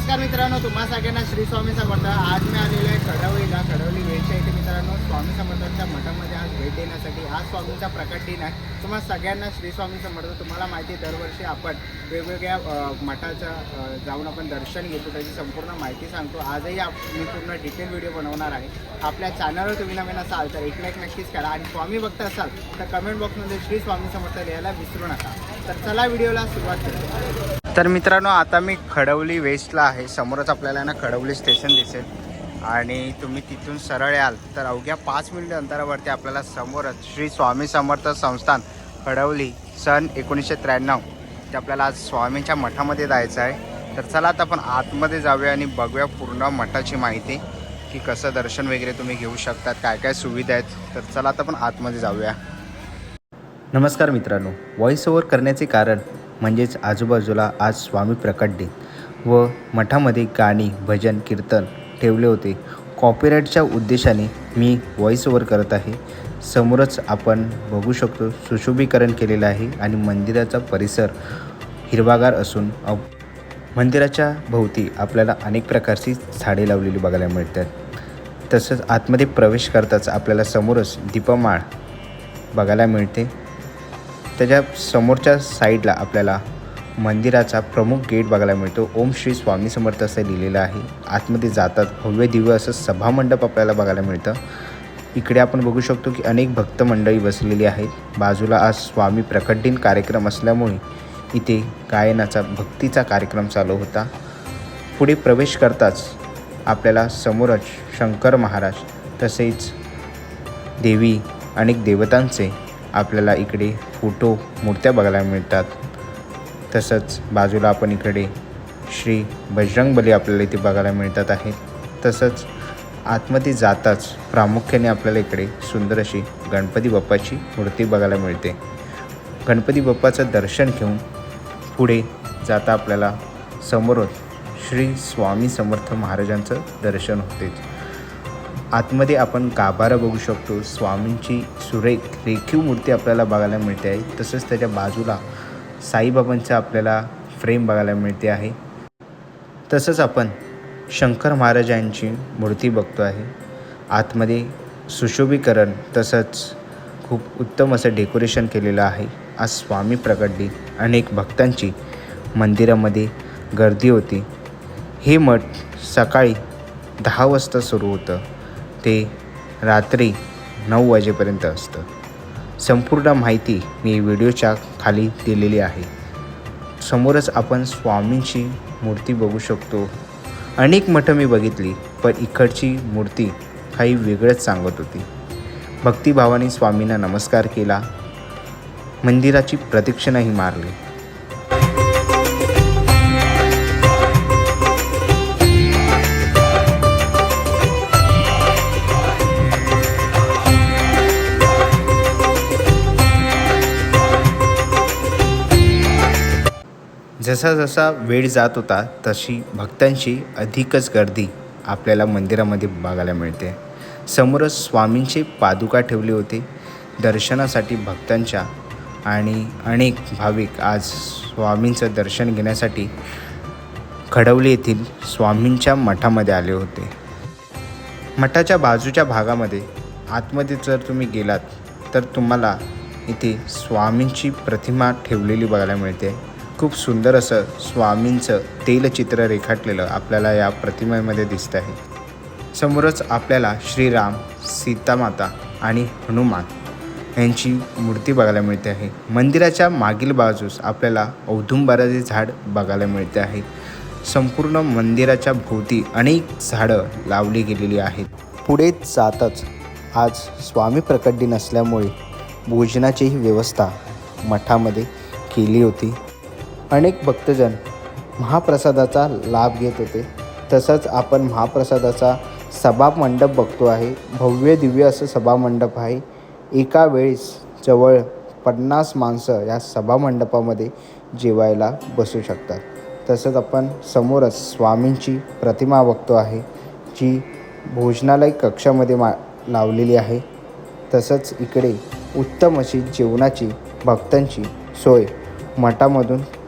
नमस्कार मित्रांनो तुम्हा सगळ्यांना श्री स्वामी समर्थ. आज मी आलेलो आहे खडवलीला खडवली वेळच्या इथे मित्रांनो स्वामी समर्थांच्या मठामध्ये आज भेट देण्यासाठी. आज स्वामींचा प्रकट दिन आहे. तुम्हा सगळ्यांना श्री स्वामी समर्थ तुम्हाला माहिती दरवर्षी आपण वेगवेगळ्या मठाचं मठाच्या जाऊन आपण दर्शन घेतो. त्याची संपूर्ण माहिती सांगतो. आजही आप मी पूर्ण डिटेल व्हिडिओ बनवणार आहे. आपल्या चॅनलवर तुम्ही नवीन असाल तर एक लाईक नक्कीच करा. आणि स्वामी भक्त असाल तर कमेंट बॉक्समध्ये श्री स्वामी समर्थ लिहायला विसरू नका. तर चला व्हिडिओला सुरुवात करू तर मित्रांनो आता मी खडवली वेस्टला आहे. समोरच आपल्याला ना खडवली स्टेशन दिसेल. आणि तुम्ही तिथून सरळ याल. तर अवघ्या पाच मिनिट अंतरावरती आपल्याला समोरच श्री स्वामी समर्थ संस्थान खडवली सन एकोणीसशे त्र्याण्णव. ते आपल्याला आज स्वामींच्या मठामध्ये जायचं आहे. तर चला आता आपण आतमध्ये जाऊया आणि बघूया पूर्ण मठाची माहिती. की कसं दर्शन वगैरे तुम्ही घेऊ शकतात काय काय सुविधा आहेत. तर चला आता आपण आतमध्ये जाऊया. नमस्कार मित्रांनो. व्हॉइस ओव्हर करण्याचे कारण म्हणजेच आजूबाजूला आज स्वामी प्रकट दिन व मठामध्ये गाणी भजन कीर्तन ठेवले होते. कॉपीराईटच्या उद्देशाने मी व्हॉइस ओव्हर करत आहे. समोरच आपण बघू शकतो सुशोभीकरण केलेलं आहे आणि मंदिराचा परिसर हिरवागार असून अव मंदिराच्या भोवती आपल्याला अनेक प्रकारची झाडे लावलेली बघायला मिळतात. तसंच आतमध्ये प्रवेश करताच आपल्याला समोरच दीपमाळ बघायला मिळते. त्याच्या समोरच्या साईडला आपल्याला मंदिराचा प्रमुख गेट बघायला मिळतो. ओम श्री स्वामी समर्थ असं लिहिलेलं आहे. आतमध्ये जातात. भव्य दिव्य असं सभामंडप आपल्याला बघायला मिळतं. इकडे आपण बघू शकतो की अनेक भक्त मंडळी बसलेली आहेत. बाजूला आज स्वामी प्रकट दिन कार्यक्रम असल्यामुळे इथे गायनाचा भक्तीचा कार्यक्रम चालू होता. पुढे प्रवेश करताच आपल्याला समोरच शंकर महाराज तसेच देवी अनेक देवतांचे आपल्याला इकडे फोटो मूर्त्या बघायला मिळतात. तसंच बाजूला आपण इकडे श्री बजरंगबली आपल्याला इथे बघायला मिळतात आहेत. तसंच आतमध्ये जाताच प्रामुख्याने आपल्याला इकडे सुंदर अशी गणपती बाप्पाची मूर्ती बघायला मिळते. गणपती बाप्पाचं दर्शन घेऊन पुढे जाता आपल्याला समोर श्री स्वामी समर्थ महाराजांचं दर्शन होते. आतमध्ये आपण गाभारा बघू शकतो. स्वामींची सुरेख रेखीव मूर्ती आपल्याला बघायला मिळते आहे. तसंच त्याच्या बाजूला साईबाबांचा आपल्याला फ्रेम बघायला मिळते आहे. तसंच आपण शंकर महाराजांची मूर्ती बघतो आहे. आतमध्ये सुशोभीकरण तसंच खूप उत्तम असं डेकोरेशन केलेलं आहे. आज स्वामी प्रकट अनेक भक्तांची मंदिरामध्ये गर्दी होती. हे मठ सकाळी दहा वाजता सुरू होतं. ते रात्री नऊ वाजेपर्यंत असतं. संपूर्ण माहिती मी व्हिडिओच्या खाली दिलेली आहे. समोरच आपण स्वामींची मूर्ती बघू शकतो. अनेक मठं मी बघितली पण इकडची मूर्ती काही वेगळंच सांगत होती. भक्तिभावाने स्वामींना नमस्कार केला. मंदिराची प्रदक्षिणाही मारली. जसा जसा वेळ जात होता तशी भक्तांची अधिकच गर्दी आपल्याला मंदिरामध्ये बघायला मिळते. समोरच स्वामींचे पादुका ठेवले होते. दर्शनासाठी भक्तांच्या आणि अनेक भाविक आज स्वामींचं दर्शन घेण्यासाठी खडवली येथील स्वामींच्या मठामध्ये आले होते. मठाच्या बाजूच्या भागामध्ये आतमध्ये जर तुम्ही गेलात तर तुम्हाला इथे स्वामींची प्रतिमा ठेवलेली बघायला मिळते. खूप सुंदर असं स्वामींचं तेलचित्र रेखाटलेलं आपल्याला या प्रतिमेमध्ये दिसत आहे. समोरच आपल्याला श्रीराम सीतामाता आणि हनुमान यांची मूर्ती बघायला मिळते आहे. मंदिराच्या मागील बाजूस आपल्याला औदुंबाराचे झाड बघायला मिळते आहे. संपूर्ण मंदिराच्या भोवती अनेक झाडं लावली गेलेली आहेत. पुढे जातच आज स्वामी प्रकट दिन असल्यामुळे भोजनाचीही व्यवस्था मठामध्ये केली होती. अनेक भक्तजन महाप्रसादाचा लाभ घेत होते. तसंच आपण महाप्रसादाचा सभामंडप बघतो आहे. भव्य दिव्य असं सभामंडप आहे. एका वेळेस जवळ पन्नास माणसं या सभामंडपामध्ये जेवायला बसू शकतात. तसंच आपण समोरच स्वामींची प्रतिमा बघतो आहे जी भोजनालय कक्षामध्ये मा लावलेली आहे. तसंच इकडे उत्तम अशी जेवणाची भक्तांची सोय मठामधून